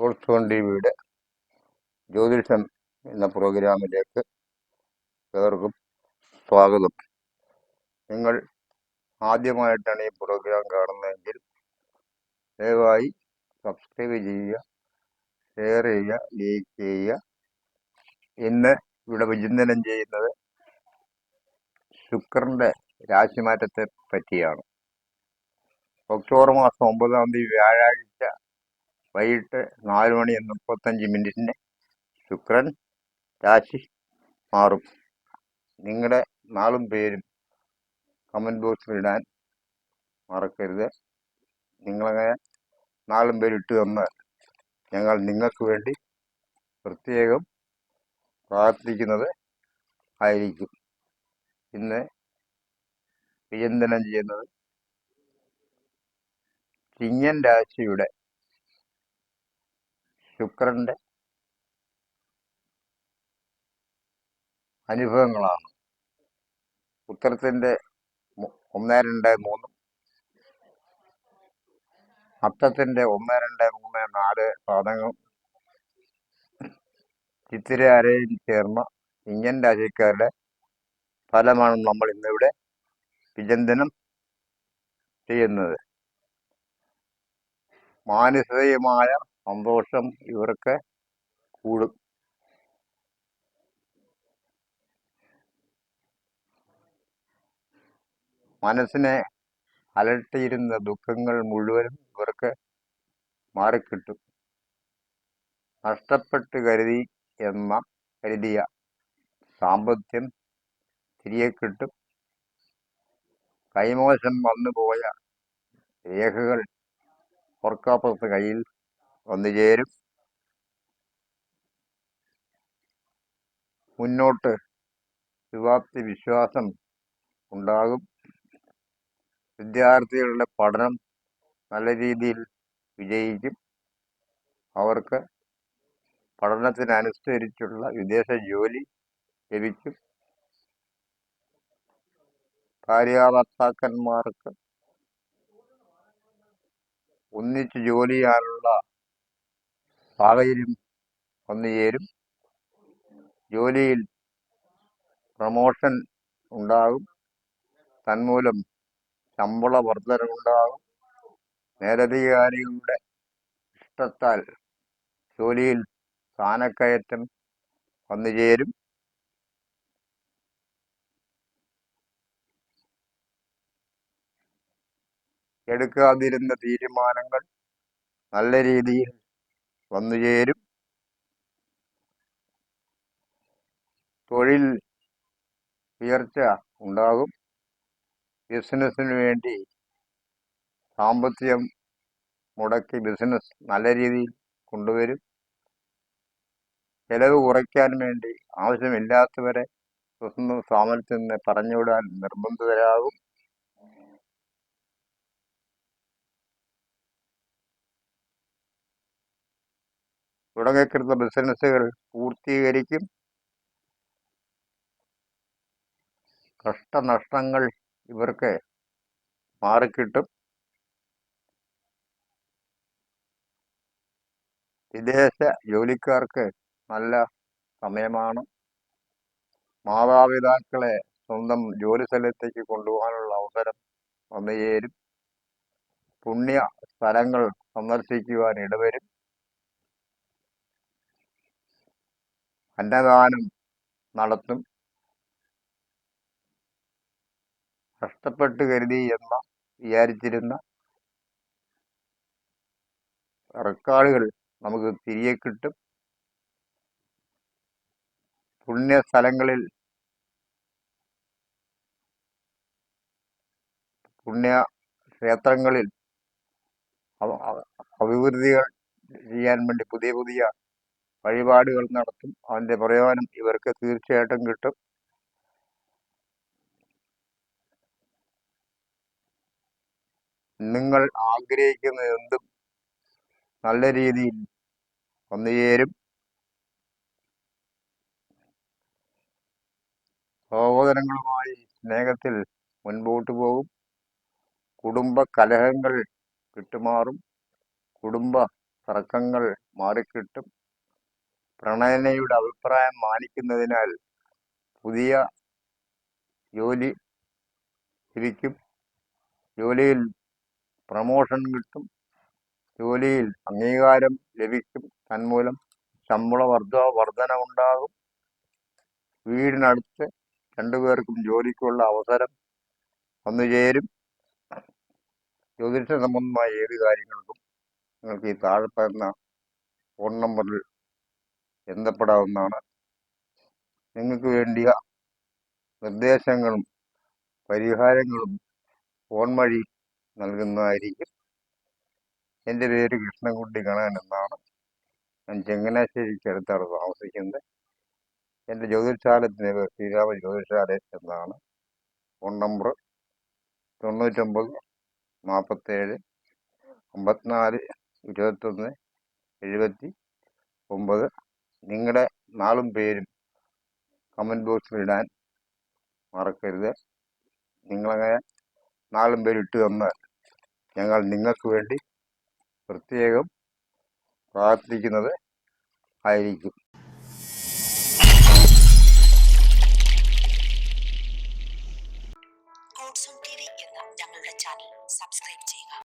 ഓൾസോൺ T വിയുടെ ജ്യോതിഷം എന്ന പ്രോഗ്രാമിലേക്ക് ഏവർക്കും സ്വാഗതം. നിങ്ങൾ ആദ്യമായിട്ടാണ് ഈ പ്രോഗ്രാം കാണുന്നതെങ്കിൽ ദയവായി സബ്സ്ക്രൈബ് ചെയ്യുക ഷെയർ ചെയ്യുക ലൈക്ക് ചെയ്യുക. ഇന്ന് ഇവിടെ വിചിന്തനം ചെയ്യുന്നത് ശുക്രന്റെ രാശിമാറ്റത്തെ പറ്റിയാണ്. ഒക്ടോബർ മാസം ഒമ്പതാം തീയതി വ്യാഴാഴ്ച വൈകിട്ട് നാല് മണി മുപ്പത്തഞ്ച് മിനിറ്റിന് ശുക്രൻ രാശി മാറും. നിങ്ങളുടെ നാളും പേരും കമന്റ് ബോക്സിൽ ഇടാൻ മറക്കരുത്. നിങ്ങളങ്ങനെ നാളും പേരും ഇട്ട് തന്നാൽ ഞങ്ങൾ നിങ്ങൾക്ക് വേണ്ടി പ്രത്യേകം പ്രാർത്ഥിക്കുന്നത് ആയിരിക്കും. ഇന്ന് വിചിന്തനം ചെയ്യുന്നത് ചിങ്ങൻ രാശിയുടെ ശുക്രന്റെ അനുഭവങ്ങളാണ്. ഉത്തരത്തിന്റെ ഒന്ന് രണ്ട് മൂന്നും. അത്തത്തിന്റെ ഒന്ന് രണ്ട് മൂന്ന് നാല് പാദങ്ങൾ. ചിത്തിര അരയിൽ ചേർന്ന ഇന്ത്യൻ രാശിക്കാരുടെ ഫലമാണ് നമ്മൾ ഇന്നിവിടെ വിചിന്തനം ചെയ്യുന്നത്. മാനസികമായ സന്തോഷം ഇവർക്ക് കൂടും. മനസ്സിനെ അലട്ടിയിരുന്ന ദുഃഖങ്ങൾ മുഴുവനും ഇവർക്ക് മാറിക്കിട്ടും. നഷ്ടപ്പെട്ട് കരുതി എന്ന കരുതിയ സാമ്പത്യം തിരികെ കിട്ടും. കൈമോശം വന്നുപോയ രേഖകൾ ഓർക്കാപ്പുറത്ത് കയ്യിൽ വന്നു ചേരും മുന്നോട്ട് ശുഭാപ്തി വിശ്വാസം ഉണ്ടാകും. വിദ്യാർത്ഥികളുടെ പഠനം നല്ല രീതിയിൽ വിജയിക്കും. അവർക്ക് പഠനത്തിനനുസരിച്ചുള്ള വിദേശ ജോലി ലഭിക്കും. ഭാര്യാഭർത്താക്കന്മാർക്ക് ഒന്നിച്ച് ജോലി ചെയ്യാനുള്ള സാഹചര്യം വന്നു ചേരും ജോലിയിൽ പ്രമോഷൻ ഉണ്ടാകും. തന്മൂലം ശമ്പള വർധനവുണ്ടാകും മേലധികാരികളുടെ ഇഷ്ടത്താൽ ജോലിയിൽ സ്ഥാനക്കയറ്റം വന്നു ചേരും എടുക്കാതിരുന്ന തീരുമാനങ്ങൾ നല്ല രീതിയിൽ വന്നു ചേരും. തൊഴിൽ ഉയർച്ച ഉണ്ടാകും. ബിസിനസ്സിന് വേണ്ടി സാമ്പത്തികം മുടക്കി ബിസിനസ് നല്ല രീതിയിൽ കൊണ്ടുവരും. ചെലവ് കുറയ്ക്കാൻ വേണ്ടി ആവശ്യമില്ലാത്തവരെ സ്വന്തം സ്ഥാപനത്തിൽ നിന്ന് പറഞ്ഞുവിടാൻ നിർബന്ധിതരാകും. തുടങ്ങിക്കൃത ബിസിനസ്സുകൾ പൂർത്തീകരിക്കും. കഷ്ടനഷ്ടങ്ങൾ ഇവർക്ക് മാറിക്കിട്ടും. വിദേശ ജോലിക്കാർക്ക് നല്ല സമയമാണ്. മാതാപിതാക്കളെ സ്വന്തം ജോലി സ്ഥലത്തേക്ക് കൊണ്ടുപോകാനുള്ള അവസരം വന്നുചേരും. പുണ്യ സ്ഥലങ്ങൾ സന്ദർശിക്കുവാൻ ഇടവരും. അന്നദാനം നടത്തും. കഷ്ടപ്പെട്ട് കരുതി എന്ന വിചാരിച്ചിരുന്ന റെക്കോർഡുകൾ നമുക്ക് തിരികെ കിട്ടും. പുണ്യ സ്ഥലങ്ങളിൽ പുണ്യ ക്ഷേത്രങ്ങളിൽ അഭിവൃദ്ധികൾ ചെയ്യാൻ വേണ്ടി പുതിയ പുതിയ വഴിപാടുകൾ നടത്തും. അതിന്റെ പ്രയോജനം ഇവർക്ക് തീർച്ചയായിട്ടും കിട്ടും. നിങ്ങൾ ആഗ്രഹിക്കുന്ന എന്തും നല്ല രീതിയിൽ വന്നു ചേരും സഹോദരങ്ങളുമായി സ്നേഹത്തിൽ മുൻപോട്ട് പോകും. കുടുംബ കലഹങ്ങൾ വിട്ടുമാറും കുടുംബ തർക്കങ്ങൾ മാറിക്കിട്ടും. പ്രണയനയുടെ അഭിപ്രായം മാനിക്കുന്നതിനാൽ പുതിയ ജോലി ലഭിക്കും ജോലിയിൽ പ്രമോഷൻ കിട്ടും. ജോലിയിൽ അംഗീകാരം ലഭിക്കും. തന്മൂലം ശമ്പള വർദ്ധ വർധന ഉണ്ടാകും വീടിനടുത്ത് രണ്ടുപേർക്കും ജോലിക്കുള്ള അവസരം വന്നു ചേരും. ജ്യോതിഷ സംബന്ധമായ ഏത് കാര്യങ്ങൾക്കും നിങ്ങൾക്ക് ഈ താഴെ പറയുന്ന ഫോൺ നമ്പറിൽ ബന്ധപ്പെടാവുന്നതാണ്. നിങ്ങൾക്ക് വേണ്ടിയ നിർദ്ദേശങ്ങളും പരിഹാരങ്ങളും ഫോൺ വഴി നൽകുന്നതായിരിക്കും. എന്റെ പേര് കൃഷ്ണൻകുട്ടി കണകൻ എന്നാണ്. ഞാൻ ചങ്ങനാശ്ശേരിക്കടുത്താണ് താമസിക്കുന്നത്. എന്റെ ജ്യോതിഷാലയത്തിന്റെ പേര് ശ്രീരാമ ജ്യോതിശാല എന്നാണ്. ഫോൺ നമ്പർ തൊണ്ണൂറ്റൊമ്പത് നാൽപ്പത്തേഴ് അമ്പത്തിനാല് ഇരുപത്തൊന്ന് എഴുപത്തി ഒമ്പത്. നിങ്ങളുടെ നാളും പേരും കമന്റ് ബോക്സിൽ ഇടാൻ മറക്കരുത്. നിങ്ങളങ്ങനെ നാളും പേര് ഇട്ട് തന്നാൽ ഞങ്ങൾ നിങ്ങൾക്ക് വേണ്ടി പ്രത്യേകം പ്രാർത്ഥിക്കുന്നത് ആയിരിക്കും.